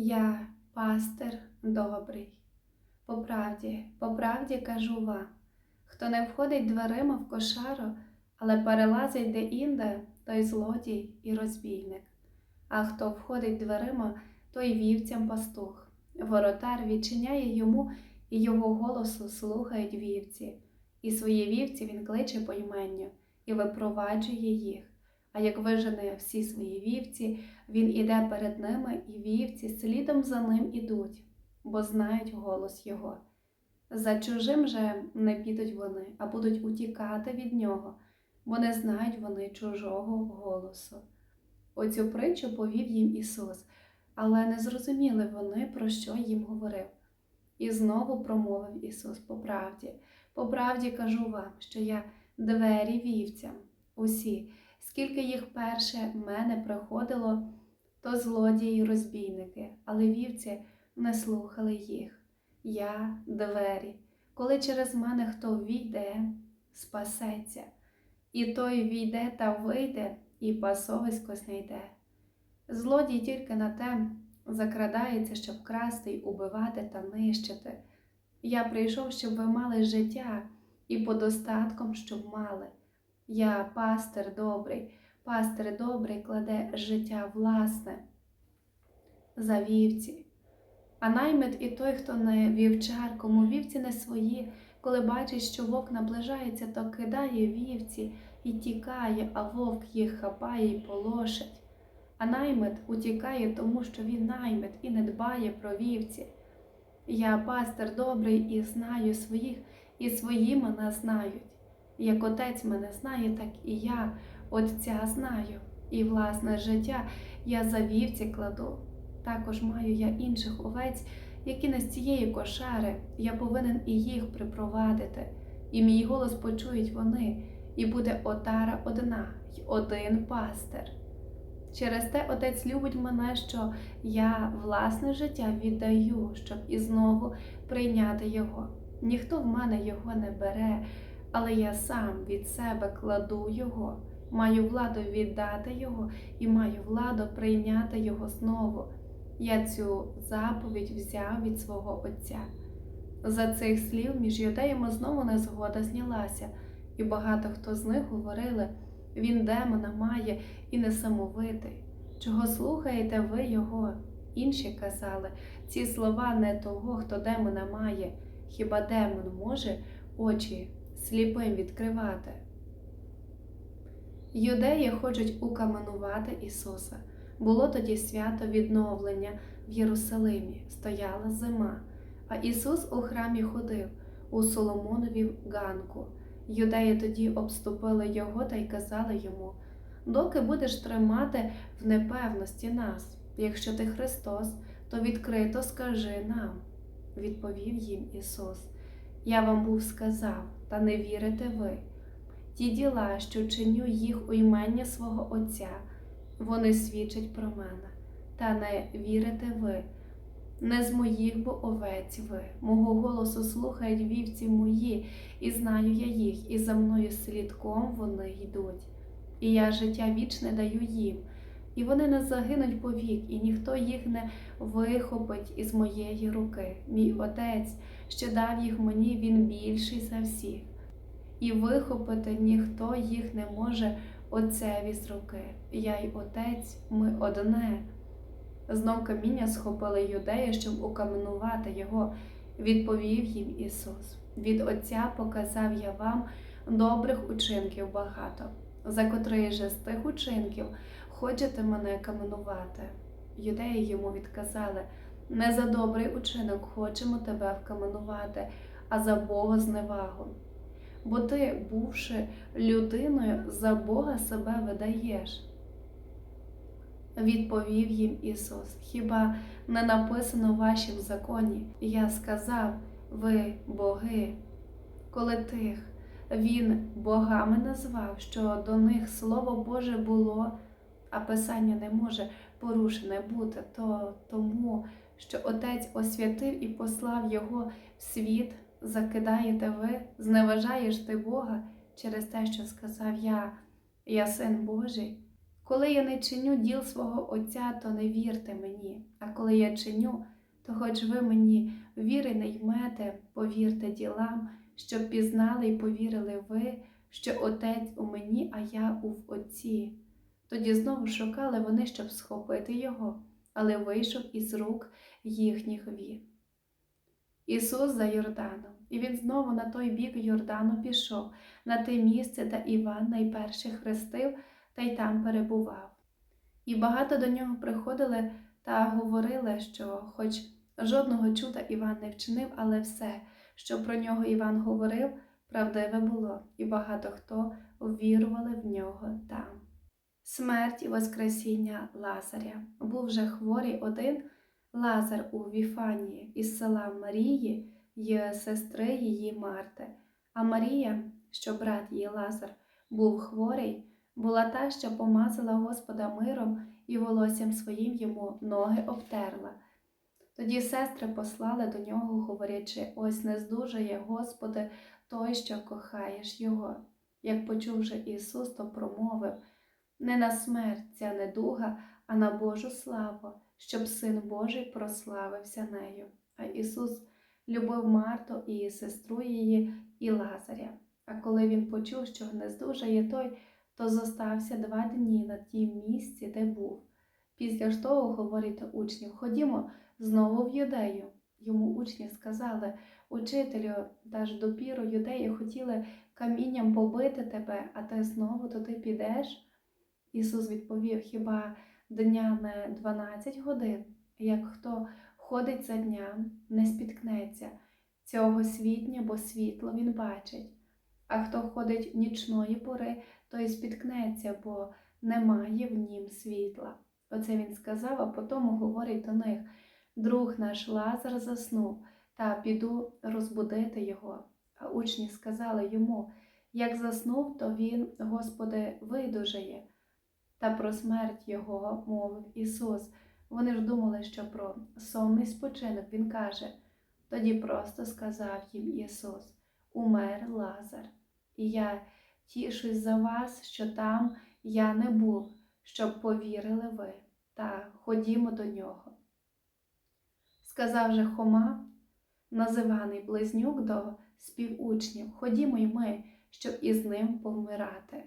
Я пастир добрий. По правді, по правді кажу вам, хто не входить дверима в кошару, але перелазить де-інде, той злодій і розбійник. А хто входить дверима, той вівцям пастух. Воротар відчиняє йому, і його голосу слухають вівці. І свої вівці він кличе по іменню і випроваджує їх. А як вижене всі свої вівці, він іде перед ними, і вівці слідом за ним ідуть, бо знають голос його. За чужим же не підуть вони, а будуть утікати від нього, бо не знають вони чужого голосу. Оцю притчу повів їм Ісус, але не зрозуміли вони, про що їм говорив. І знову промовив Ісус по правді. По правді кажу вам, що я двері вівцям, усі, скільки їх перше мене приходило, то злодії розбійники, але вівці не слухали їх. Я двері. Коли через мене хто війде, спасеться, і той війде та вийде, і пасовисько знайде. Злодій тільки на те закрадається, щоб красти й убивати та нищити. Я прийшов, щоб ви мали життя і по достатком, щоб мали. Я пастир добрий, пастир добрий кладе життя власне за вівці. А наймит і той, хто не вівчар, кому вівці не свої, коли бачить, що вовк наближається, то кидає вівці і тікає, а вовк їх хапає і полошить. А наймит утікає, тому що він наймит і не дбає про вівці. Я пастир добрий і знаю своїх, і свої мене знають. Як отець мене знає, так і я Отця знаю, і власне життя я за вівці кладу. Також маю я інших овець, які не з цієї кошари, я повинен і їх припровадити, і мій голос почують вони, і буде отара одна й один пастир. Через те отець любить мене, що я власне життя віддаю, щоб і знову прийняти його. Ніхто в мене його не бере, але я сам від себе кладу його, маю владу віддати його і маю владу прийняти його знову. Я цю заповідь взяв від свого Отця. За цих слів між юдеями знову незгода знялася, і багато хто з них говорили він демона має і несамовитий. Чого слухаєте ви його? Інші казали ці слова не того, хто демона має, хіба демон може очі сліпим відкривати? Юдеї хочуть укаменувати Ісуса. Було тоді свято відновлення в Єрусалимі, стояла зима, а Ісус у храмі ходив у Соломонові ганку. Юдеї тоді обступили його та й казали йому: доки будеш тримати в непевності нас, якщо ти Христос, то відкрито скажи нам, відповів їм Ісус. Я вам був сказав, та не вірите ви. Ті діла, що чиню їх у імення свого Отця, вони свідчать про мене, та не вірите ви. Не з моїх бо овець ви, мого голосу слухають вівці мої, і знаю я їх, і за мною слідком вони йдуть. І я життя вічне даю їм, і вони не загинуть повік, і ніхто їх не вихопить із моєї руки. Мій отець, що дав їх мені, він більший за всіх, і вихопити ніхто їх не може отцеві з руки. Я й отець, ми одне. Знов каміння схопили юдеї, щоб укаменувати його, відповів їм Ісус. Від Отця показав я вам добрих учинків багато, за котрий же з тих учинків хочете мене каменувати. Юдеї йому відказали не за добрий учинок хочемо тебе вкаменувати, а за Бога зневагу. Бо ти, бувши людиною, за Бога себе видаєш. Відповів їм Ісус, хіба не написано в вашім законі? Я сказав, ви боги, коли тих Він богами назвав, що до них Слово Боже було, а Писання не може порушене бути, то тому, що Отець освятив і послав Його в світ, закидаєте ви, зневажаєш ти Бога через те, що сказав я, я син Божий. Коли я не чиню діл свого Отця, то не вірте мені, а коли я чиню, то хоч ви мені віри не ймете, повірте ділам, щоб пізнали і повірили ви, що Отець у мені, а я у Отці. Тоді знову шукали вони, щоб схопити його, але вийшов із рук їхніх вір. Ісус за Йорданом, і він знову на той бік Йордану пішов, на те місце, де Іван найперше хрестив та й там перебував. І багато до нього приходили та говорили, що, хоч жодного чуда Іван не вчинив, але все, що про нього Іван говорив, правдиве було, і багато хто ввірували в нього там. Смерть і Воскресіння Лазаря був вже хворий один Лазар у Віфанії із села Марії й сестри її Марти. А Марія, що брат її Лазар, був хворий, була та, що помазала Господа миром і волоссям своїм йому ноги обтерла. Тоді сестри послали до нього, говорячи, ось не здужає, Господи, той, що кохаєш його. Як почув же Ісус, то промовив не на смерть ця недуга, а на Божу славу, щоб Син Божий прославився нею. А Ісус любив Марту і сестру її, і Лазаря. А коли він почув, що не здужає той, то зостався два дні на тім місці, де був. Після ж того говорить учнів Ходімо знову в юдею. Йому учні сказали Учителю, та допіру юдеї хотіли камінням побити тебе, а ти знову туди підеш. Ісус відповів: Хіба дня не 12 годин, як хто ходить за дням, не спіткнеться цього світня, бо світло він бачить. А хто ходить нічної пори, той спіткнеться, бо немає в нім світла. Оце він сказав, а потім говорить до них друг наш Лазар заснув, та піду розбудити його. А учні сказали йому як заснув, то він, Господи, видужає. Та про смерть його мовив Ісус. Вони ж думали, що про сонний спочинок Він каже. Тоді просто сказав їм Ісус: Умер Лазар, і я тішусь за вас, що там я не був, щоб повірили ви, та ходімо до нього. Сказав же Хома, називаний близнюк до співучнів, ходімо й ми, щоб із ним повмирати.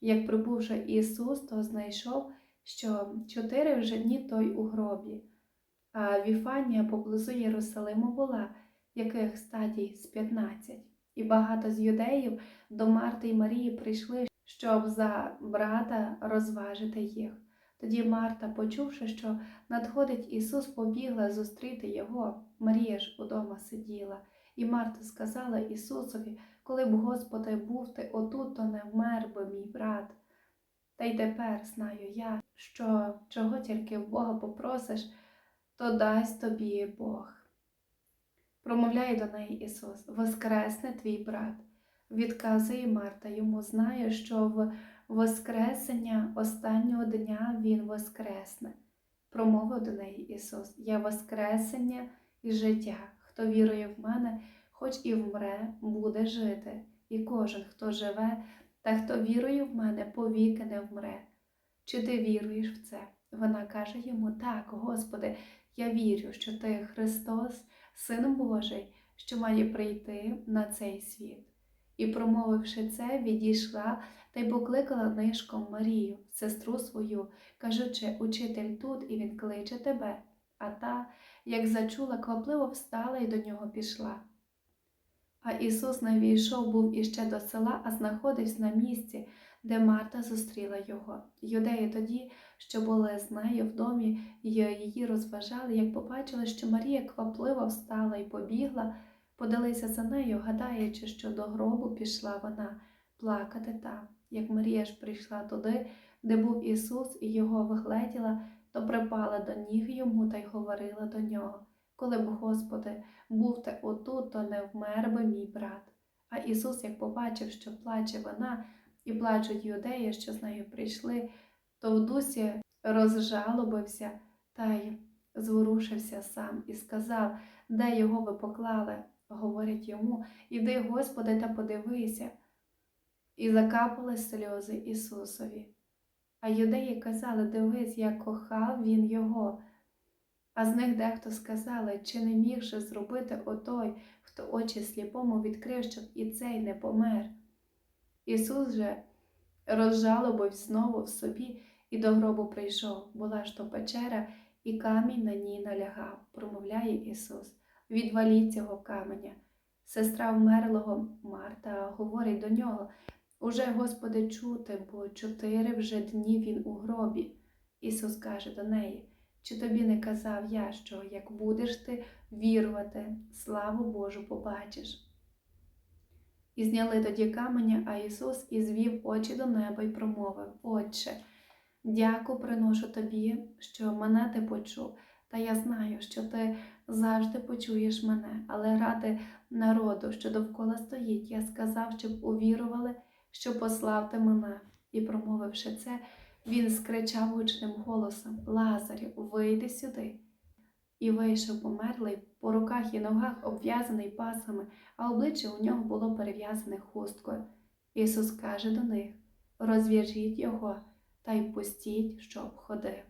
Як прибувши Ісус, то знайшов, що чотири вже дні той у гробі, а Віфанія поблизу Єрусалиму була, яких стадій з п'ятнадцять, і багато з юдеїв до Марти й Марії прийшли, щоб за брата розважити їх. Тоді Марта, почувши, що надходить Ісус, побігла зустріти Його. Марія ж удома сиділа, і Марта сказала Ісусові, коли б, Господи, був ти отут, то не вмер би мій брат. Та й тепер знаю я, що чого тільки в Бога попросиш, то дасть тобі Бог. Промовляє до неї Ісус, Воскресне твій брат. Відказує Марта йому, знає, що в Воскресення останнього дня Він воскресне. Промовив до неї Ісус, Я Воскресення і життя. Хто вірує в мене, хоч і вмре, буде жити, і кожен, хто живе, та хто вірує в мене, повіки не вмре. Чи ти віруєш в це? Вона каже йому: Так, Господи, я вірю, що ти Христос, Син Божий, що має прийти на цей світ. І, промовивши це, відійшла та й покликала нишком Марію, сестру свою, кажучи, учитель тут, і він кличе тебе. А та, як зачула, квапливо встала і до нього пішла. А Ісус не війшов був іще до села, а знаходився на місці, де Марта зустріла його. Юдеї тоді, що були з нею в домі, її розважали, як побачили, що Марія квапливо встала і побігла, подалися за нею, гадаючи, що до гробу пішла вона плакати там. Як Марія ж прийшла туди, де був Ісус, і його вигледіла, то припала до ніг йому та й говорила до нього. Коли б, Господи, був ти отут, то не вмер би мій брат. А Ісус, як побачив, що плаче вона, і плачуть юдеї, що з нею прийшли, то в дусі розжалобився та й зворушився сам і сказав, де його ви поклали. Говорять йому, іди, Господи, та подивися. І закапали сльози Ісусові. А юдеї казали, дивись, як кохав він його. А з них дехто сказали, чи не міг же зробити отой, хто очі сліпому відкрив, щоб і цей не помер. Ісус же розжалобив знову в собі і до гробу прийшов, була ж то печера, і камінь на ній налягав, промовляє Ісус. Відваліть цього каменя. Сестра вмерлого Марта говорить до нього Уже, Господи, чути, бо чотири вже дні він у гробі. Ісус каже до неї, чи тобі не казав я, що як будеш ти вірувати, славу Божу побачиш. І зняли тоді каменя, а Ісус і звів очі до неба і промовив Отче, дяку приношу тобі, що мене ти почув, та я знаю, що ти завжди почуєш мене, але ради народу, що довкола стоїть, я сказав, щоб увірували, що послав ти мене. І, промовивши це, він скричав гучним голосом Лазарю, вийди сюди. І вийшов померлий, по руках і ногах обв'язаний пасами, а обличчя у нього було перев'язане хусткою. Ісус каже до них Розв'яжіть його та й пустіть, щоб ходив.